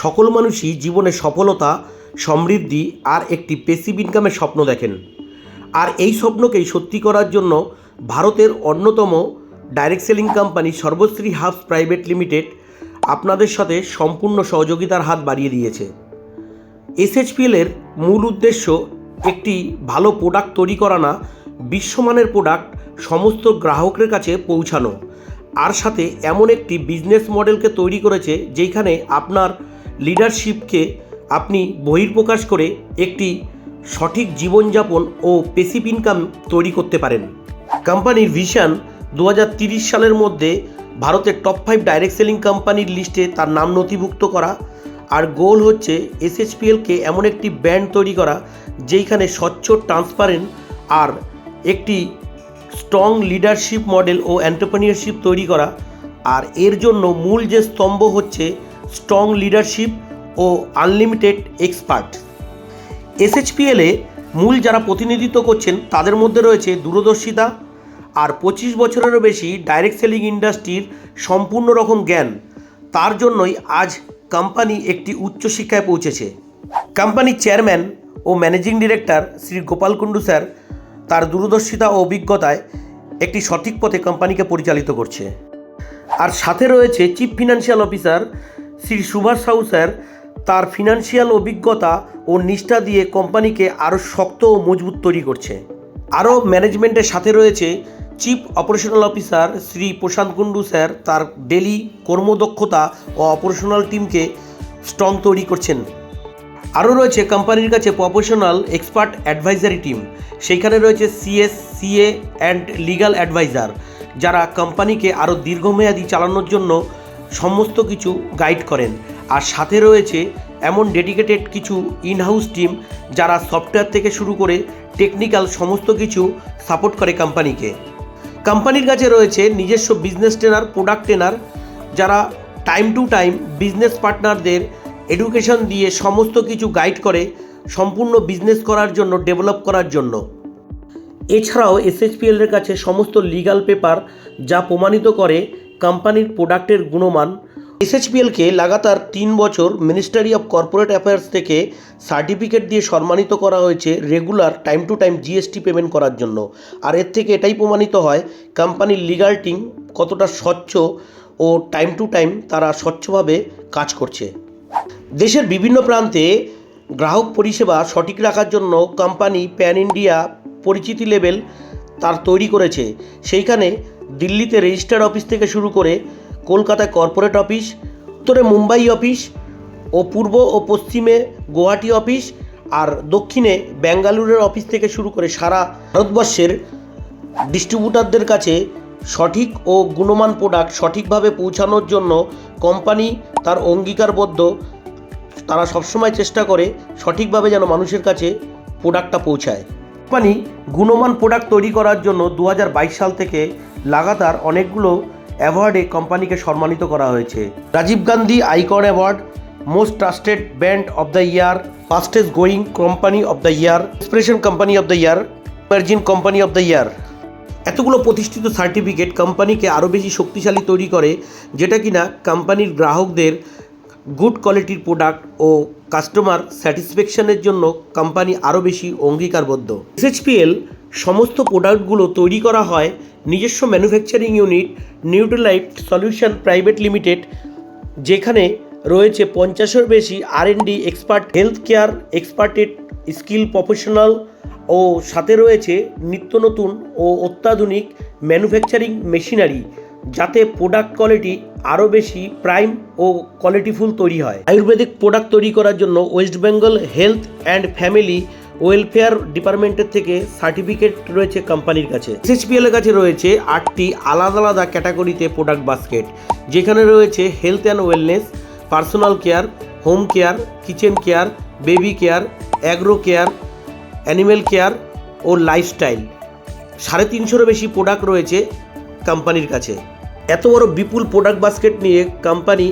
সকল মানুষই জীবনে সফলতা, সমৃদ্ধি আর একটি পেসিভ ইনকামের স্বপ্ন দেখেন। আর এই স্বপ্নকেই সত্যি করার জন্য ভারতের অন্যতম direct selling company Sarbashree Hubs private limited আপনাদের সাথে সম্পূর্ণ সহযোগিতার হাত বাড়িয়ে দিয়েছে। এসএইচপিএল এর মূল উদ্দেশ্য একটি ভালো প্রোডাক্ট তৈরি করা না, বিশ্বমানের প্রোডাক্ট সমস্ত গ্রাহকের কাছে পৌঁছানো। আর সাথে এমন একটি বিজনেস মডেলকে তৈরি করেছে যেখানে আপনার লিডারশিপকে আপনি বহির্প্রকাশ করে একটি সঠিক জীবনযাপন ও পেসিভ ইনকাম তৈরি করতে পারেন। কোম্পানির ভিশন দু সালের মধ্যে ভারতের টপ ফাইভ ডাইরেক্ট সেলিং কোম্পানির লিস্টে তার নাম নথিভুক্ত করা। আর গোল হচ্ছে এসএইচপিএলকে এমন একটি ব্র্যান্ড তৈরি করা, যেইখানে স্বচ্ছ ট্রান্সপারেন্ট আর একটি স্ট্রং লিডারশিপ মডেল ও এন্টারপ্রেনিয়রশিপ তৈরি করা। আর এর জন্য মূল যে স্তম্ভ হচ্ছে স্ট্রং লিডারশিপ ও আনলিমিটেড এক্সপার্ট। এসএইচপিএলে মূল যারা প্রতিনিধিত্ব করছেন, তাদের মধ্যে রয়েছে দূরদর্শিতা আর পঁচিশ বছরেরও বেশি ডাইরেক্ট সেলিং ইন্ডাস্ট্রির সম্পূর্ণ রকম জ্ঞান। তার জন্যই আজ কোম্পানি একটি উচ্চশিক্ষায় পৌঁছেছে। কোম্পানির চেয়ারম্যান ও managing director Shri Gopal Kundu sir তার দূরদর্শিতা ও অভিজ্ঞতায় একটি সঠিক পথে কোম্পানিকে পরিচালিত করছে। আর সাথে রয়েছে chief financial officer Shri Subhash Sahu sir তার ফিনান্সিয়াল অভিজ্ঞতা ও নিষ্ঠা দিয়ে কোম্পানিকে আরও শক্ত ও মজবুত তৈরি করছে। আরও ম্যানেজমেন্টের সাথে রয়েছে chief operational officer Shri Prashanta Kundu sir তার ডেলি কর্মদক্ষতা ও অপারেশনাল টিমকে স্ট্রং তৈরি করছেন। আরও রয়েছে কোম্পানির কাছে প্রফেশনাল এক্সপার্ট অ্যাডভাইজারি টিম সেইখানে রয়েছে CS CA and legal adviser যারা কোম্পানিকে আরও দীর্ঘমেয়াদী চালানোর জন্য সমস্ত কিছু গাইড করেন। আর সাথে রয়েছে এমন ডেডিকেটেড কিছু ইনহাউস টিম যারা সফটওয়্যার থেকে শুরু করে টেকনিক্যাল সমস্ত কিছু সাপোর্ট করে কোম্পানিকে কোম্পানির কাছে রয়েছে নিজস্ব বিজনেস ট্রেনার প্রোডাক্ট ট্রেনার যারা টাইম টু টাইম বিজনেস পার্টনারদের এডুকেশন দিয়ে সমস্ত কিছু গাইড করে সম্পূর্ণ বিজনেস করার জন্য ডেভেলপ করার জন্য। এছাড়াও এসএইচপিএল এর কাছে সমস্ত লিগ্যাল পেপার যা প্রমাণিত করে কোম্পানির প্রোডাক্টের গুণমান এসএইচপিএলকে লাগাতার তিন বছর মিনিস্ট্রি অফ কর্পোরেট অ্যাফেয়ার্স থেকে সার্টিফিকেট দিয়ে সম্মানিত করা হয়েছে regular time to time GST payment করার জন্য। আর এর থেকে এটাই প্রমাণিত হয়, কোম্পানির লিগাল টিম কতটা স্বচ্ছ ও টাইম টু টাইম তারা স্বচ্ছভাবে কাজ করছে। দেশের বিভিন্ন প্রান্তে গ্রাহক পরিষেবা সঠিক রাখার জন্য কোম্পানি প্যান ইন্ডিয়া পরিচিতি লেভেল তার তৈরি করেছে। সেইখানে দিল্লিতে রেজিস্টার্ড অফিস থেকে শুরু করে কলকাতায় কর্পোরেট অফিস, উত্তরে মুম্বাই অফিস ও পূর্ব ও পশ্চিমে গুয়াহাটি অফিস আর দক্ষিণে ব্যাঙ্গালুরের অফিস থেকে শুরু করে সারা ভারতবর্ষের ডিস্ট্রিবিউটারদের কাছে সঠিক ও গুণমান প্রোডাক্ট সঠিকভাবে পৌঁছানোর জন্য কোম্পানি তার অঙ্গীকারবদ্ধ। তারা সবসময় চেষ্টা করে সঠিকভাবে যেন মানুষের কাছে প্রোডাক্টটা পৌঁছায়। কোম্পানি গুণমান প্রোডাক্ট তৈরি করার জন্য দু হাজার বাইশ সাল থেকে লাগাতার অনেকগুলো অ্যাওয়ার্ডে কোম্পানিকে সম্মানিত করা হয়েছে। Rajiv Gandhi icon award most trusted brand of the year fastest going company of the year inspiration company of the year virgin company of the year এতগুলো প্রতিষ্ঠিত সার্টিফিকেট কোম্পানিকে আরও বেশি শক্তিশালী তৈরি করে, যেটা কিনা কোম্পানির গ্রাহকদের গুড কোয়ালিটির প্রোডাক্ট ও কাস্টমার স্যাটিসফ্যাকশনের জন্য কোম্পানি আরও বেশি অঙ্গীকারবদ্ধ। এসএইচপিএল সমস্ত প্রোডাক্টগুলো তৈরি করা হয় নিজস্ব manufacturing unit Nutrilite solution private limited যেখানে রয়েছে পঞ্চাশের বেশি R D expert health care expert skill professional ও সাথে রয়েছে নিত্য নতুন ও অত্যাধুনিক ম্যানুফ্যাকচারিং মেশিনারি যাতে প্রোডাক্ট কোয়ালিটি আরও বেশি প্রাইম ও কোয়ালিটিফুল তৈরি হয়। আয়ুর্বেদিক প্রোডাক্ট তৈরি করার জন্য West Bengal health and family welfare ডিপার্টমেন্টের থেকে সার্টিফিকেট রয়েছে কোম্পানির কাছে। এসএইচপিএল এর কাছে রয়েছে আটটি আলাদা আলাদা ক্যাটাগরিতে প্রোডাক্ট বাস্কেট, যেখানে রয়েছে health and wellness, personal care, home care, kitchen care, baby care, agro care, animal care O lifestyle. সাড়ে তিনশোরও বেশি প্রোডাক্ট রয়েছে কোম্পানির কাছে। এত বড় বিপুল প্রোডাক্ট বাস্কেট নিয়ে কোম্পানি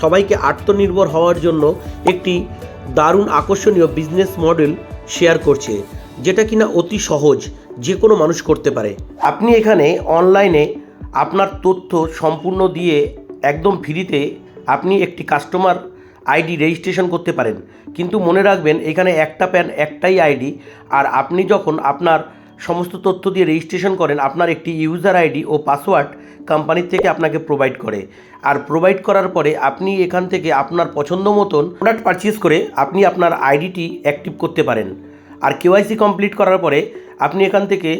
সবাইকে আত্মনির্ভর হওয়ার জন্য একটি দারুণ আকর্ষণীয় বিজনেস মডেল শেয়ার করছে, যেটা কিনা অতি সহজ যে কোনো মানুষ করতে পারে। আপনি এখানে অনলাইনে আপনার তথ্য সম্পূর্ণ দিয়ে একদম ফ্রিতে আপনি একটি কাস্টমার আইডি রেজিস্ট্রেশন করতে পারেন। কিন্তু মনে রাখবেন, এখানে একটা প্যান, একটাই আইডি, আর আপনি যখন আপনার সমস্ত তথ্য দিয়ে রেজিস্ট্রেশন করেন আপনার একটি ইউজার আইডি ও পাসওয়ার্ড কোম্পানির থেকে আপনাকে প্রোভাইড করে। আর প্রোভাইড করার পরে আপনি এখান থেকে আপনার পছন্দ মতন প্রোডাক্ট পারচেস করে আপনি আপনার আইডিটি অ্যাক্টিভ করতে পারেন। আর কেওয়াইসি কমপ্লিট করার পরে আপনি এখান থেকে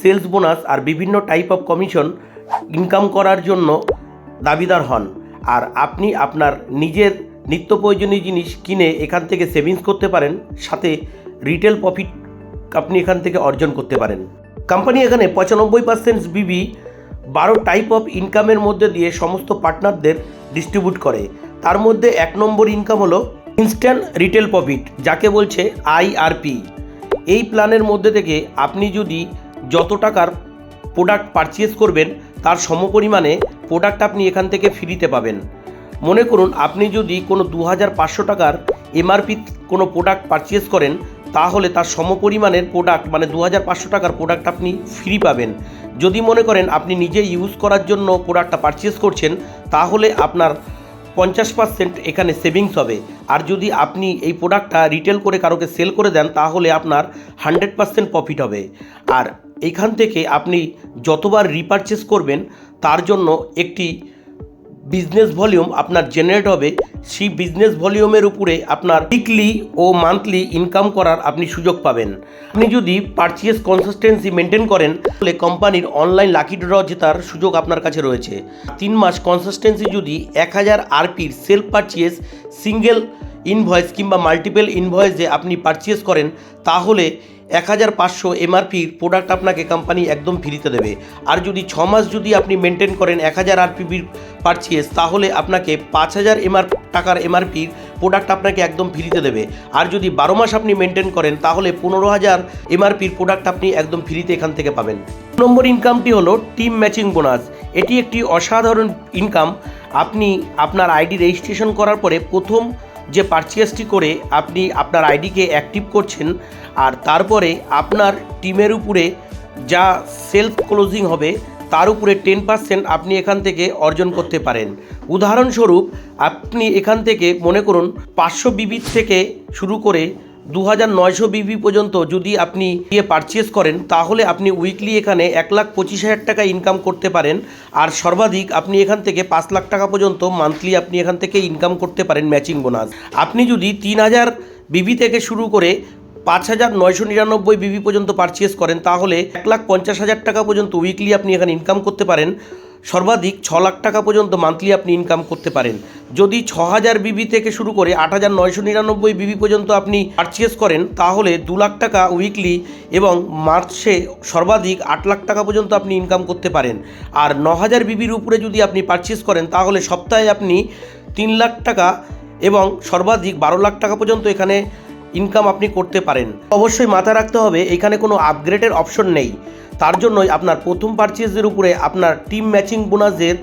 সেলস বোনাস আর বিভিন্ন টাইপ অফ কমিশন ইনকাম করার জন্য দাবিদার হন। আর আপনি আপনার নিজের নিত্য প্রয়োজনীয় জিনিস কিনে এখান থেকে সেভিংস করতে পারেন। সাথে রিটেল প্রফিট আপনি এখান থেকে অর্জন করতে পারেন। কোম্পানি এখানে পঁচানব্বই পার্সেন্ট বিবি বারো টাইপ অফ ইনকামের মধ্যে দিয়ে সমস্ত পার্টনারদের ডিস্ট্রিবিউট করে। তার মধ্যে এক নম্বর ইনকাম হলো ইনস্ট্যান্ট রিটেল প্রফিট যাকে বলছে আইআরপি এই প্ল্যানের মধ্যে থেকে আপনি যদি যত টাকার প্রোডাক্ট পারচেস করবেন, তার সমপরিমাণে প্রোডাক্ট আপনি এখান থেকে ফ্রিতে পাবেন। মনে করুন, আপনি যদি কোনো দু হাজার পাঁচশো টাকার এমআরপি কোনো প্রোডাক্ট পারচেস করেন তাহলে তার সমপরিমাণের প্রোডাক্ট মানে দু হাজার পাঁচশো টাকার প্রোডাক্ট আপনি ফ্রি পাবেন। যদি মনে করেন আপনি নিজে ইউজ করার জন্য প্রোডাক্টটা পারচেস করছেন, তাহলে আপনার পঞ্চাশ পার্সেন্ট এখানে সেভিংস হবে। আর যদি আপনি এই প্রোডাক্টটা রিটেল করে কারোকে সেল করে দেন, তাহলে আপনার হান্ড্রেড পার্সেন্ট প্রফিট হবে। আর এখান থেকে আপনি যতবার রিপারচেস করবেন, তার জন্য একটি বিজনেস ভলিউম আপনার জেনারেট হবে, সেই বিজনেস ভলিউমের উপরে আপনার উইকলি ও মান্থলি ইনকাম করার আপনি সুযোগ পাবেন। আপনি যদি পারচেস কনসিস্টেন্সি মেনটেন করেন, তাহলে কোম্পানির অনলাইন লাকি ড্র জেতার সুযোগ আপনার কাছে রয়েছে। তিন মাস কনসিস্টেন্সি যদি এক হাজার আরপির সেলফ পারচেস সিঙ্গেল ইনভয়েস কিংবা মাল্টিপল ইনভয়েসে আপনি পারচেস করেন, তাহলে এক হাজার পাঁচশো এমআরপির প্রোডাক্ট আপনাকে কোম্পানি একদম ফ্রিতে দেবে। আর যদি ছ মাস যদি আপনি মেনটেন করেন এক হাজার আরপিবির পারচেস তাহলে আপনাকে পাঁচ হাজার এমআর টাকার এমআরপির প্রোডাক্ট আপনাকে একদম ফ্রিতে দেবে। আর যদি বারো মাস আপনি মেনটেন করেন, তাহলে পনেরো হাজার এমআরপির প্রোডাক্ট আপনি একদম ফ্রিতে এখান থেকে পাবেন। নম্বর ইনকামটি হলো টিম ম্যাচিং বোনাস এটি একটি অসাধারণ ইনকাম আপনি আপনার আইডি রেজিস্ট্রেশন করার পরে প্রথম যে পারচেসটি করে আপনি আপনার আইডিকে অ্যাক্টিভ করছেন আর তারপরে আপনার টিমের উপরে যা সেলফ ক্লোজিং হবে, তার উপরে টেন পার্সেন্ট আপনি এখান থেকে অর্জন করতে পারেন। উদাহরণস্বরূপ, আপনি এখান থেকে মনে করুন পাঁচশো বিবি থেকে শুরু করে দু হাজার নয়শো বিবি পর্যন্ত যদি আপনি গিয়ে পারচেস করেন, তাহলে আপনি উইকলি এখানে এক লাখ পঁচিশ হাজার টাকা ইনকাম করতে পারেন। আর সর্বাধিক আপনি এখান থেকে পাঁচ লাখ টাকা পর্যন্ত মান্থলি আপনি এখান থেকে ইনকাম করতে পারেন ম্যাচিং বোনাস আপনি যদি তিন হাজার বিবি থেকে শুরু করে পাঁচ হাজার নয়শো নিরানব্বই বিবি পর্যন্ত পারচেস করেন, তাহলে এক লাখ পঞ্চাশ হাজার টাকা পর্যন্ত উইকলি আপনি এখানে ইনকাম করতে পারেন। সর্বাধিক ছ লাখ টাকা পর্যন্ত মান্থলি আপনি ইনকাম করতে পারেন। যদি ছ হাজার বিবি থেকে শুরু করে আট হাজার নয়শো নিরানব্বই বিবি পর্যন্ত আপনি পারচেস করেন, তাহলে দু লাখ টাকা উইকলি এবং মার্চে সর্বাধিক আট লাখ টাকা পর্যন্ত আপনি ইনকাম করতে পারেন। আর ন হাজার বিবির উপরে যদি আপনি পারচেস করেন, তাহলে সপ্তাহে আপনি তিন লাখ টাকা এবং সর্বাধিক বারো লাখ টাকা পর্যন্ত এখানে ইনকাম আপনি করতে পারেন। অবশ্যই মাথায় রাখতে হবে, এখানে কোনো আপগ্রেডের অপশন নেই। তার জন্যই আপনার প্রথম পারচেজের উপরে আপনার টিম ম্যাচিং বোনাসের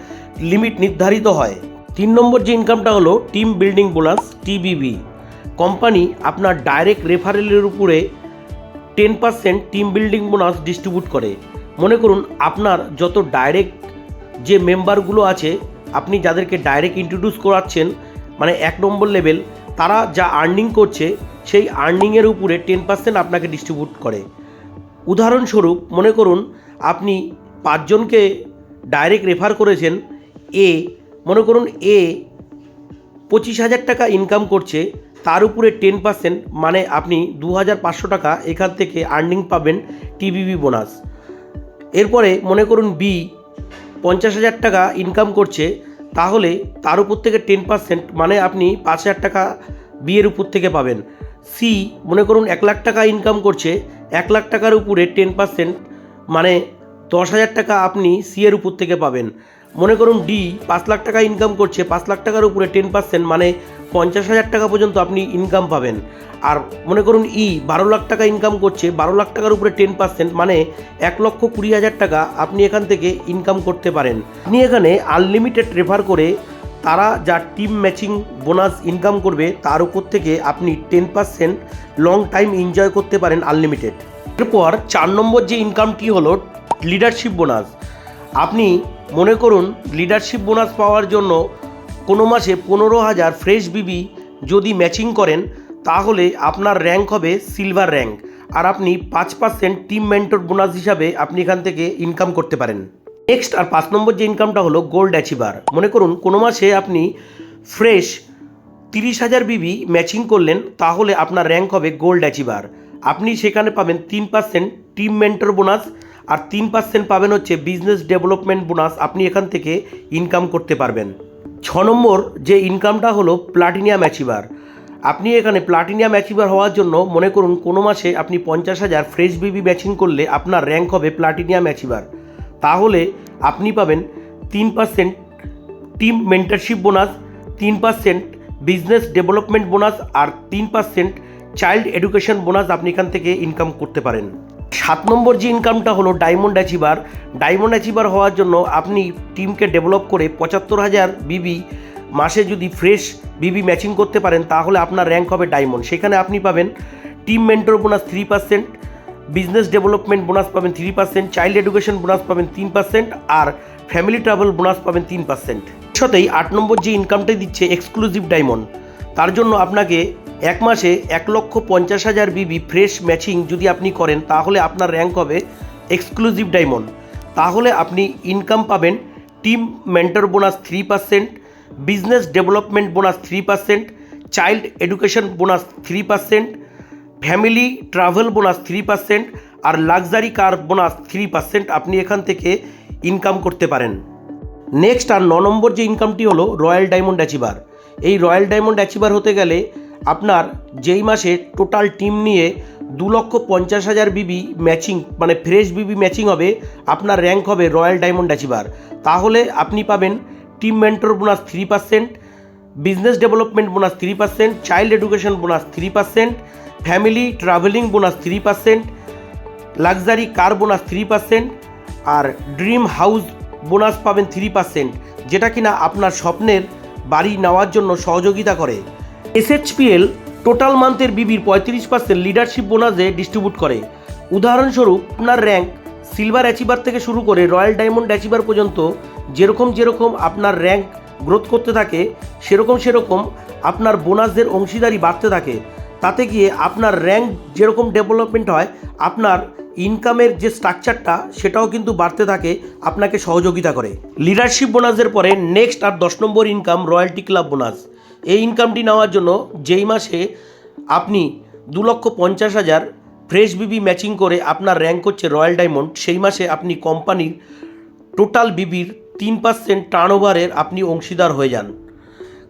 লিমিট নির্ধারিত হয়। তিন নম্বর যে ইনকামটা হলো team building bonus TBB company আপনার ডাইরেক্ট রেফারেলের উপরে ten percent team building bonus distribute করে। মনে করুন, আপনার যত ডাইরেক্ট যে মেম্বারগুলো আছে, আপনি যাদেরকে ডাইরেক্ট ইন্ট্রোডিউস করাচ্ছেন মানে এক নম্বর লেভেল তারা যা আর্নিং করছে সেই আর্নিংয়ের উপরে টেন পার্সেন্ট আপনাকে ডিস্ট্রিবিউট করে। উদাহরণস্বরূপ, মনে করুন আপনি পাঁচজনকে ডাইরেক্ট রেফার করেছেন এ মনে করুন এ পঁচিশ হাজার টাকা ইনকাম করছে, তার উপরে টেন পার্সেন্ট মানে আপনি দু হাজার পাঁচশো টাকা এখান থেকে আর্নিং পাবেন টিবিবি বোনাস এরপরে মনে করুন বি পঞ্চাশ হাজার টাকা ইনকাম করছে, তাহলে তার উপর থেকে টেন পার্সেন্ট মানে আপনি পাঁচ হাজার টাকা বিয়ের উপর থেকে পাবেন। সি মনে করুন এক লাখ টাকা ইনকাম করছে, এক লাখ টাকার উপরে টেন পার্সেন্ট মানে দশ হাজার টাকা আপনি সি এর উপর থেকে পাবেন। মনে করুন ডি পাঁচ লাখ টাকা ইনকাম করছে, পাঁচ লাখ টাকার উপরে টেন পার্সেন্ট মানে পঞ্চাশ হাজার টাকা পর্যন্ত আপনি ইনকাম পাবেন। আর মনে করুন ই বারো লাখ টাকা ইনকাম করছে, বারো লাখ টাকার উপরে টেন পার্সেন্ট মানে এক লক্ষ কুড়ি হাজার টাকা আপনি এখান থেকে ইনকাম করতে পারেন। আপনি এখানে আনলিমিটেড রেফার করে তারা যা টিম ম্যাচিং বোনাস ইনকাম করবে, তার উপর থেকে আপনি ten percent long time enjoy করতে পারেন আনলিমিটেড এরপর চার নম্বর যে ইনকামটি হলো লিডারশিপ বোনাস আপনি মনে করুন লিডারশিপ বোনাস পাওয়ার জন্য কোনো মাসে পনেরো হাজার ফ্রেশ বিবি যদি ম্যাচিং করেন, তাহলে আপনার র্যাঙ্ক হবে সিলভার র্যাঙ্ক আর আপনি পাঁচ পার্সেন্ট টিম মেন্টর বোনাস হিসাবে আপনি এখান থেকে ইনকাম করতে পারেন। নেক্সট আর পাঁচ নম্বর যে ইনকামটা হলো গোল্ড অ্যাচিভার মনে করুন কোনো মাসে আপনি ফ্রেশ তিরিশ হাজার বিবি ম্যাচিং করলেন, তাহলে আপনার র্যাঙ্ক হবে গোল্ড অ্যাচিভার আপনি সেখানে পাবেন তিন পার্সেন্ট টিম মেন্টর বোনাস আর তিন পার্সেন্ট পাবেন হচ্ছে বিজনেস ডেভেলপমেন্ট বোনাস আপনি এখান থেকে ইনকাম করতে পারবেন। ছ নম্বর যে ইনকামটা হলো প্লাটিনিয়াম অ্যাচিভার আপনি এখানে প্লাটিনিয়াম অ্যাচিভার হওয়ার জন্য মনে করুন কোনো মাসে আপনি পঞ্চাশ হাজার ফ্রেশ বিবি ম্যাচিং করলে আপনার র্যাঙ্ক হবে প্লাটিনিয়াম অ্যাচিভার তাহলে আপনি পাবেন তিন পার্সেন্ট টিম মেন্টারশিপ বোনাস, তিন পার্সেন্ট বিজনেস ডেভেলপমেন্ট বোনাস আর তিন পার্সেন্ট চাইল্ড এডুকেশন বোনাস আপনি এখান থেকে ইনকাম করতে পারেন। সাত নম্বর যে ইনকামটা হলো ডায়মন্ড অ্যাচিভার ডায়মন্ড অ্যাচিভার হওয়ার জন্য আপনি টিমকে ডেভেলপ করে পঁচাত্তর হাজার বিবি মাসে যদি ফ্রেশ বিবি ম্যাচিং করতে পারেন, তাহলে আপনার র্যাঙ্ক হবে ডায়মন্ড। সেখানে আপনি পাবেন team mentor bonus three percent business development bonus পাবেন three percent, child education bonus পাবেন তিন পার্সেন্ট, আর ফ্যামিলি ট্রাভেল বোনাস পাবেন তিন পার্সেন্ট। সাথেই আট নম্বর যে ইনকামটাই দিচ্ছে এক্সক্লুসিভ ডায়মন্ড তার জন্য আপনাকে এক মাসে এক লক্ষ পঞ্চাশ হাজার বিবি ফ্রেশ ম্যাচিং যদি আপনি করেন, তাহলে আপনার র্যাঙ্ক হবে এক্সক্লুসিভ ডায়মন্ড তাহলে আপনি ইনকাম পাবেন team mentor bonus three percent business development bonus three percent, child education bonus three percent family travel bonus three percent আর luxury car bonus three percent আপনি এখান থেকে ইনকাম করতে পারেন। নেক্সট আর ন নম্বর যে ইনকামটি হলো রয়্যাল ডায়মন্ড অ্যাচিভার এই রয়্যাল ডায়মন্ড অ্যাচিভার হতে গেলে আপনার যেই মাসে টোটাল টিম নিয়ে দু লক্ষ পঞ্চাশ হাজার বিবি ম্যাচিং মানে ফ্রেশ বিবি ম্যাচিং হবে, আপনার র্যাঙ্ক হবে রয়্যাল ডায়মন্ড অ্যাচিভার তাহলে আপনি পাবেন team mentor bonus three percent business development bonus three percent child education bonus three percent family travelling bonus three percent luxury car bonus three percent আর dream house bonus পাবেন three percent যেটা কিনা আপনার স্বপ্নের বাড়ি নেওয়ার জন্য সহযোগিতা করে। এসএইচপিএল টোটাল মান্থের বিবির পঁয়ত্রিশ পার্সেন্ট লিডারশিপ বোনাসে ডিস্ট্রিবিউট করে। উদাহরণস্বরূপ, আপনার র্যাঙ্ক সিলভার অ্যাচিভার থেকে শুরু করে রয়্যাল ডায়মন্ড অ্যাচিভার পর্যন্ত যেরকম যেরকম আপনার র্যাঙ্ক গ্রোথ করতে থাকে, সেরকম সেরকম আপনার বোনাসদের অংশীদারি বাড়তে থাকে। তাতে গিয়ে আপনার র্যাঙ্ক যেরকম ডেভেলপমেন্ট হয়, আপনার ইনকামের যে স্ট্রাকচারটা সেটাও কিন্তু বাড়তে থাকে, আপনাকে সহযোগিতা করে। লিডারশিপ বোনাসের পরে নেক্সট আর দশ নম্বর ইনকাম রয়্যালটি ক্লাব বোনাস এই ইনকামটি নেওয়ার জন্য যেই মাসে আপনি দু লক্ষ পঞ্চাশ হাজার ফ্রেশ বিবি ম্যাচিং করে আপনার র্যাঙ্ক হচ্ছে রয়্যাল ডায়মন্ড সেই মাসে আপনি কোম্পানির টোটাল বিবির তিন পার্সেন্ট টার্নওভারের আপনি অংশীদার হয়ে যান।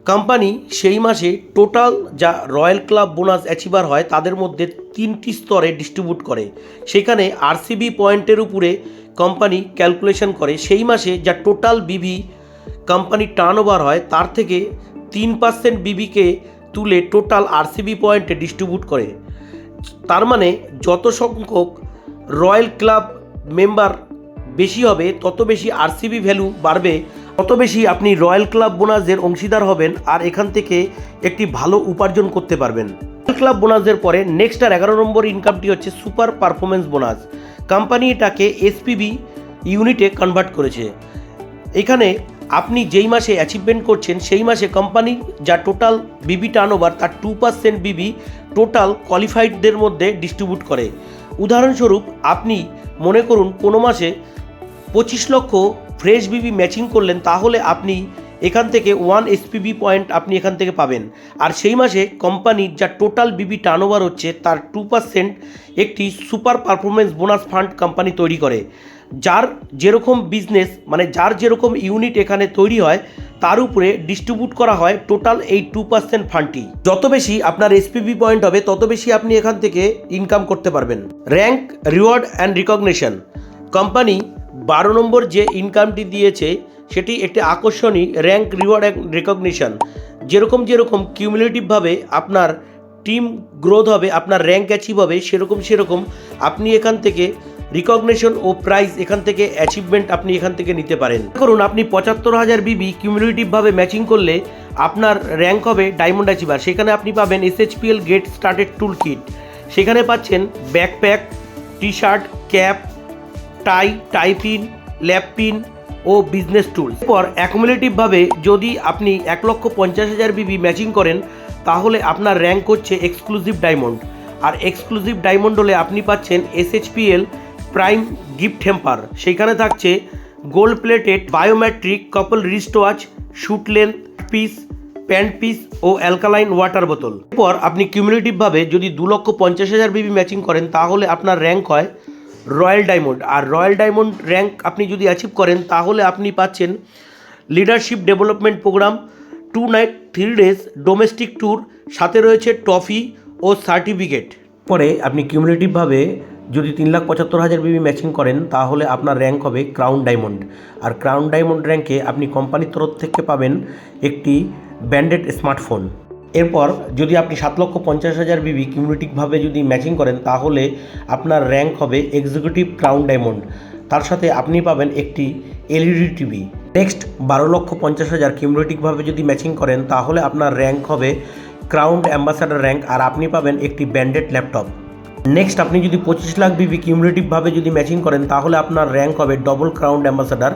কোম্পানি সেই মাসে টোটাল যা রয়্যাল ক্লাব বোনাস অ্যাচিভার হয় তাদের মধ্যে তিনটি স্তরে ডিস্ট্রিবিউট করে। সেখানে আরসিবি পয়েন্টের উপরে কোম্পানি ক্যালকুলেশন করে। সেই মাসে যা টোটাল বিবি কোম্পানির টার্নওভার হয় তার থেকে তিন পার্সেন্ট বিবিকে তুলে টোটাল আরসিবি পয়েন্টে ডিস্ট্রিবিউট করে। তার মানে যত সংখ্যক রয়্যাল ক্লাব মেম্বার বেশি হবে, তত বেশি আরসিবি ভ্যালু বাড়বে তত বেশি আপনি রয়্যাল ক্লাব বোনাসের অংশীদার হবেন আর এখান থেকে একটি ভালো উপার্জন করতে পারবেন। রয়্যাল ক্লাব বোনাসের পরে নেক্সট আর এগারো নম্বর ইনকামটি হচ্ছে সুপার পারফরমেন্স বোনাস। কোম্পানি এটাকে এসপিবি ইউনিটে কনভার্ট করেছে। এখানে আপনি যেই মাসে অ্যাচিভমেন্ট করছেন, সেই মাসে কোম্পানি যা টোটাল বিবি টার্নওভার তার টু পার্সেন্ট বিবি টোটাল কোয়ালিফাইডদের মধ্যে ডিস্ট্রিবিউট করে। উদাহরণস্বরূপ, আপনি মনে করুন কোনো মাসে পঁচিশ লক্ষ ফ্রেশ বিবি ম্যাচিং করলেন, তাহলে আপনি এখান থেকে ওয়ান এসপিবি পয়েন্ট আপনি এখান থেকে পাবেন। আর সেই মাসে কোম্পানির যা টোটাল বিবি টার্নওভার হচ্ছে, তার টু পার্সেন্ট একটি super performance bonus fund company তৈরি করে। যার যেরকম বিজনেস মানে যার যেরকম ইউনিট এখানে তৈরি হয়, তার উপরে ডিস্ট্রিবিউট করা হয় টোটাল এই টু পার্সেন্ট ফান্ডটি। যত বেশি আপনার এসপিবি পয়েন্ট হবে, তত বেশি আপনি এখান থেকে ইনকাম করতে পারবেন। Rank reward and recognition company বারো নম্বর যে ইনকামটি দিয়েছে, সেটি একটি আকর্ষণীয় র্যাঙ্ক রিওয়ার্ড রেকগনিশন যেরকম যেরকম কিউমুলেটিভভাবে আপনার টিম গ্রোথ হবে, আপনার র্যাঙ্ক অ্যাচিভ হবে, সেরকম সেরকম আপনি এখান থেকে রিকগনিশন ও প্রাইজ এখান থেকে অ্যাচিভমেন্ট আপনি এখান থেকে নিতে পারেন। করুন আপনি পঁচাত্তর হাজার বিবি কিউমুলেটিভভাবে ম্যাচিং করলে আপনার র্যাঙ্ক হবে ডায়মন্ড অ্যাচিভার সেখানে আপনি পাবেন SHPL get started tool kit সেখানে পাচ্ছেন backpack T shirt cap tie tiepin lapel pin ও বিজনেস টুলস এরপর অ্যাকুমুলেটিভভাবে যদি আপনি এক লক্ষ পঞ্চাশ হাজার বিবি ম্যাচিং করেন, তাহলে আপনার র্যাঙ্ক হচ্ছে এক্সক্লুসিভ ডায়মন্ড আর এক্সক্লুসিভ ডায়মন্ড হলে আপনি পাচ্ছেন এসএইচপিএল প্রাইম গিফট হেম্পার সেইখানে থাকছে gold plated biometric couple wrist watch suit length piece pant piece ও অ্যালকালাইন ওয়াটার বোতল এরপর আপনি কিউমুলেটিভভাবে যদি দু লক্ষ পঞ্চাশ হাজার বিবি ম্যাচিং করেন, তাহলে আপনার র্যাঙ্ক হয় রয়্যাল ডায়মন্ড। আর রয়্যাল ডায়মন্ড র্যাঙ্ক আপনি যদি অ্যাচিভ করেন, তাহলে আপনি পাচ্ছেন leadership development programme two night three days domestic tour সাথে রয়েছে ট্রফি ও সার্টিফিকেট পরে আপনি কিউমুলেটিভভাবে যদি তিন লাখ পঁচাত্তর হাজার বিবি ম্যাচিং করেন, তাহলে আপনার র্যাঙ্ক হবে ক্রাউন ডায়মন্ড আর ক্রাউন ডায়মন্ড র্যাঙ্কে আপনি কোম্পানির তরফ থেকে পাবেন একটি ব্যান্ডেড স্মার্টফোন এরপর যদি আপনি সাত লক্ষ পঞ্চাশ হাজার বিবি কিউমুলেটিভভাবে যদি ম্যাচিং করেন, তাহলে আপনার র্যাঙ্ক হবে এক্সিকিউটিভ ক্রাউন ডায়মন্ড তার সাথে আপনি পাবেন একটি এলইডি টিভি নেক্সট বারো লক্ষ পঞ্চাশ হাজার কিউমুলেটিভভাবে যদি ম্যাচিং করেন, তাহলে আপনার র্যাঙ্ক হবে ক্রাউন অ্যাম্বাসাডার র্যাঙ্ক আর আপনি পাবেন একটি ব্যান্ডেড ল্যাপটপ নেক্সট আপনি যদি পঁচিশ লাখ বিবি কিউমুলেটিভভাবে যদি ম্যাচিং করেন, তাহলে আপনার র্যাঙ্ক হবে ডবল ক্রাউন অ্যাম্বাসাডার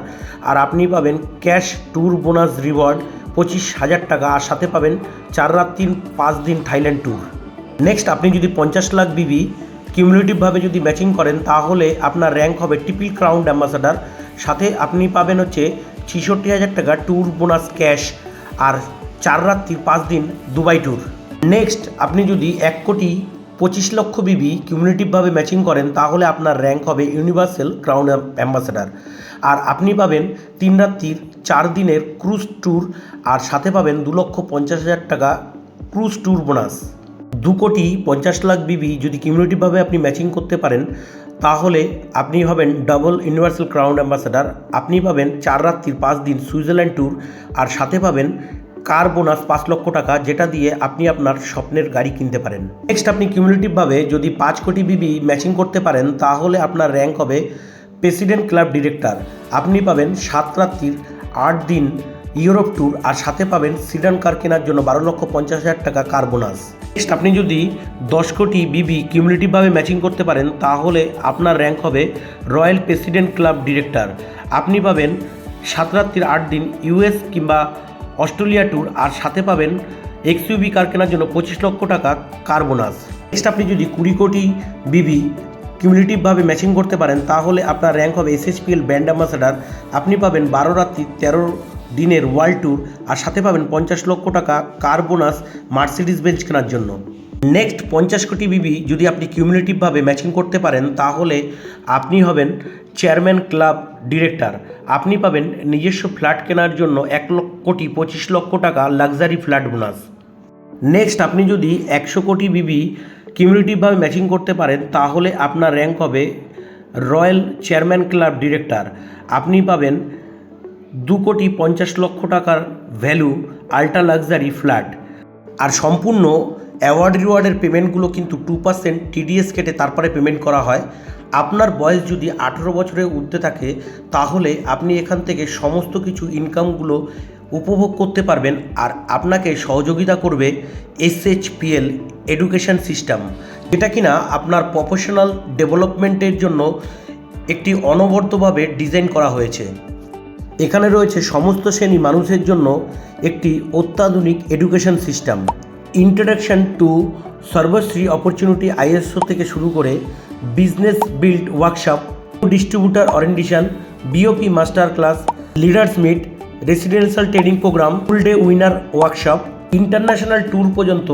আর আপনি পাবেন ক্যাশ ট্যুর বোনাস রিওয়ার্ড পঁচিশ হাজার টাকা আর সাথে পাবেন চার রাত তিন, পাঁচ দিন থাইল্যান্ড ট্যুর নেক্সট আপনি যদি পঞ্চাশ লাখ বিবি কিউমুলেটিভভাবে যদি ম্যাচিং করেন, তাহলে আপনার র্যাঙ্ক হবে ট্রিপল ক্রাউন্ড অ্যাম্বাসাডার সাথে আপনি পাবেন হচ্ছে ছিষট্টি হাজার টাকা ট্যুর বোনাস ক্যাশ আর চার রাত্রি পাঁচ দিন দুবাই ট্যুর নেক্সট আপনি যদি এক কোটি পঁচিশ লক্ষ বিবি কিউমুলেটিভভাবে ম্যাচিং করেন, তাহলে আপনার র্যাঙ্ক হবে ইউনিভার্সাল ক্রাউন অ্যাম্বাসেডার আর আপনি পাবেন তিন রাত্রির চার দিনের ক্রুজ ট্যুর আর সাথে পাবেন দু লক্ষ পঞ্চাশ হাজার টাকা ক্রুজ ট্যুর বোনাস দু কোটি পঞ্চাশ লাখ বিবি যদি কিউমুলেটিভভাবে আপনি ম্যাচিং করতে পারেন, তাহলে আপনি হবেন ডাবল ইউনিভার্সাল ক্রাউন অ্যাম্বাসেডার আপনি পাবেন চার রাত্রির পাঁচ দিন সুইজারল্যান্ড ট্যুর আর সাথে পাবেন কার বোনাস পাঁচ লক্ষ টাকা যেটা দিয়ে আপনি আপনার স্বপ্নের গাড়ি কিনতে পারেন? নেক্সট আপনি কিউমুলেটিভভাবে যদি পাঁচ কোটি বিবি ম্যাচিং করতে পারেন, তাহলে আপনার র্যাঙ্ক হবে প্রেসিডেন্ট ক্লাব ডিরেক্টর আপনি পাবেন সাত রাত্রির আট দিন ইউরোপ ট্যুর আর সাথে পাবেন সিডান কার কেনার জন্য বারো লক্ষ পঞ্চাশ হাজার টাকা কার বোনাস নেক্সট আপনি যদি দশ কোটি বিবি কিউমুলেটিভভাবে ম্যাচিং করতে পারেন, তাহলে আপনার র্যাঙ্ক হবে রয়্যাল প্রেসিডেন্ট ক্লাব ডিরেক্টর আপনি পাবেন সাত রাত্রির আট দিন ইউএস কিংবা অস্ট্রেলিয়া ট্যুর আর সাথে পাবেন এক্সইউবি কার কেনার জন্য পঁচিশ লক্ষ টাকা কার বোনাস নেক্সট আপনি যদি কুড়ি কোটি বিবি কিউমুলেটিভভাবে ম্যাচিং করতে পারেন, তাহলে আপনার র্যাঙ্ক হবে এসএসপিএল ব্র্যান্ড অ্যাম্বাসাডার আপনি পাবেন বারো রাত্রি, তেরো দিনের ওয়ার্ল্ড ট্যুর আর সাথে পাবেন পঞ্চাশ লক্ষ টাকা কার্বোনাস মার্সিডিস বেঞ্চ কেনার জন্য। নেক্সট পঞ্চাশ কোটি বিবি যদি আপনি কিউমুলেটিভভাবে ম্যাচিং করতে পারেন, তাহলে আপনি হবেন চেয়ারম্যান ক্লাব ডিরেক্টর আপনি পাবেন নিজস্ব ফ্ল্যাট কেনার জন্য এক লক্ষ কোটি পঁচিশ লক্ষ টাকা লাক্সারি ফ্ল্যাট বোনাস নেক্সট আপনি যদি একশো কোটি বিবি কিউমুলেটিভভাবে ম্যাচিং করতে পারেন, তাহলে আপনার র্যাঙ্ক হবে রয়্যাল চেয়ারম্যান ক্লাব ডিরেক্টর আপনি পাবেন দু কোটি পঞ্চাশ লক্ষ টাকার ভ্যালু আল্ট্রা লাক্সারি ফ্ল্যাট আর সম্পূর্ণ অ্যাওয়ার্ড রিওয়ার্ডের পেমেন্টগুলো কিন্তু টু পার্সেন্ট টিডিএস কেটে তারপরে পেমেন্ট করা হয়। আপনার বয়স যদি আঠেরো বছরের ঊর্ধ্বে থাকে, তাহলে আপনি এখান থেকে সমস্ত কিছু ইনকামগুলো উপভোগ করতে পারবেন আর আপনাকে সহযোগিতা করবে এসএইচপিএল এডুকেশন সিস্টেম যেটা কিনা আপনার প্রফেশনাল ডেভেলপমেন্টের জন্য একটি অনবর্তভাবে ডিজাইন করা হয়েছে। এখানে রয়েছে সমস্ত শ্রেণি মানুষের জন্য একটি অত্যাধুনিক education system introduction to সর্বশ্রী opportunity ISO থেকে শুরু করে business build workshop distributor orientation BOP master class leaders meet residential training programme full day winner workshop international tour পর্যন্ত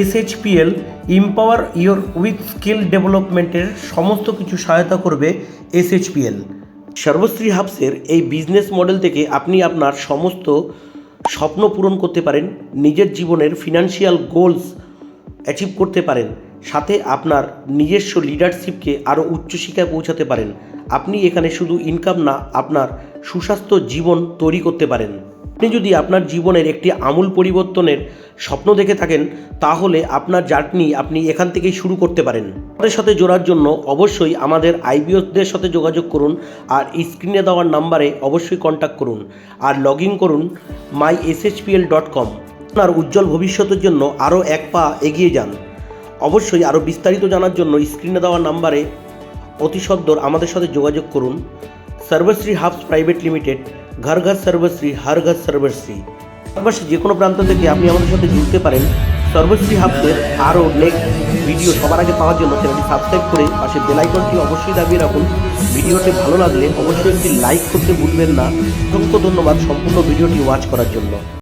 SHPL empower your with skill ডেভেলপমেন্টের সমস্ত কিছু সহায়তা করবে এসএইচপিএল সর্বশ্রী হাবসের এই বিজনেস মডেল থেকে আপনি আপনার সমস্ত স্বপ্ন পূরণ করতে পারেন, নিজের জীবনের ফিনান্সিয়াল গোলস অ্যাচিভ করতে পারেন, সাথে আপনার নিজস্ব লিডারশিপকে আরও উচ্চশিক্ষায় পৌঁছাতে পারেন। আপনি এখানে শুধু ইনকাম না, আপনার সুস্বাস্থ্য জীবন তৈরি করতে পারেন। আপনি যদি আপনার জীবনের একটি আমূল পরিবর্তনের স্বপ্ন দেখে থাকেন, তাহলে আপনার জার্নি আপনি এখান থেকেই শুরু করতে পারেন। আমাদের সাথে জোড়ার জন্য অবশ্যই আমাদের আইবিওসদের সাথে যোগাযোগ করুন আর স্ক্রিনে দেওয়ার নাম্বারে অবশ্যই কন্ট্যাক্ট করুন আর লগ ইন করুন মাই এসএইচপিএল ডট কম আপনার উজ্জ্বল ভবিষ্যতের জন্য আরও এক পা এগিয়ে যান। অবশ্যই আরও বিস্তারিত জানার জন্য স্ক্রিনে দেওয়া নাম্বারে অতি আমাদের সাথে যোগাযোগ করুন। সর্বশ্রী হাবস প্রাইভেট লিমিটেড, ঘর ঘর সর্বশ্রী, হর ঘর সর্বশ্রী। ভারতবর্ষের যে কোনো প্রান্ত থেকে আপনি আমাদের সাথে জুড়তে পারেন সর্বশ্রী হাবদের আরও নেক্সট ভিডিও। সবার আগে পাওয়ার জন্য চ্যানেলটি সাবস্ক্রাইব করে পাশে বেলাইকনটি অবশ্যই দাবিয়ে রাখুন। ভিডিওটি ভালো লাগলে অবশ্যই একটি লাইক করতে ভুলবেন না। অসংখ্য ধন্যবাদ সম্পূর্ণ ভিডিওটি ওয়াচ করার জন্য।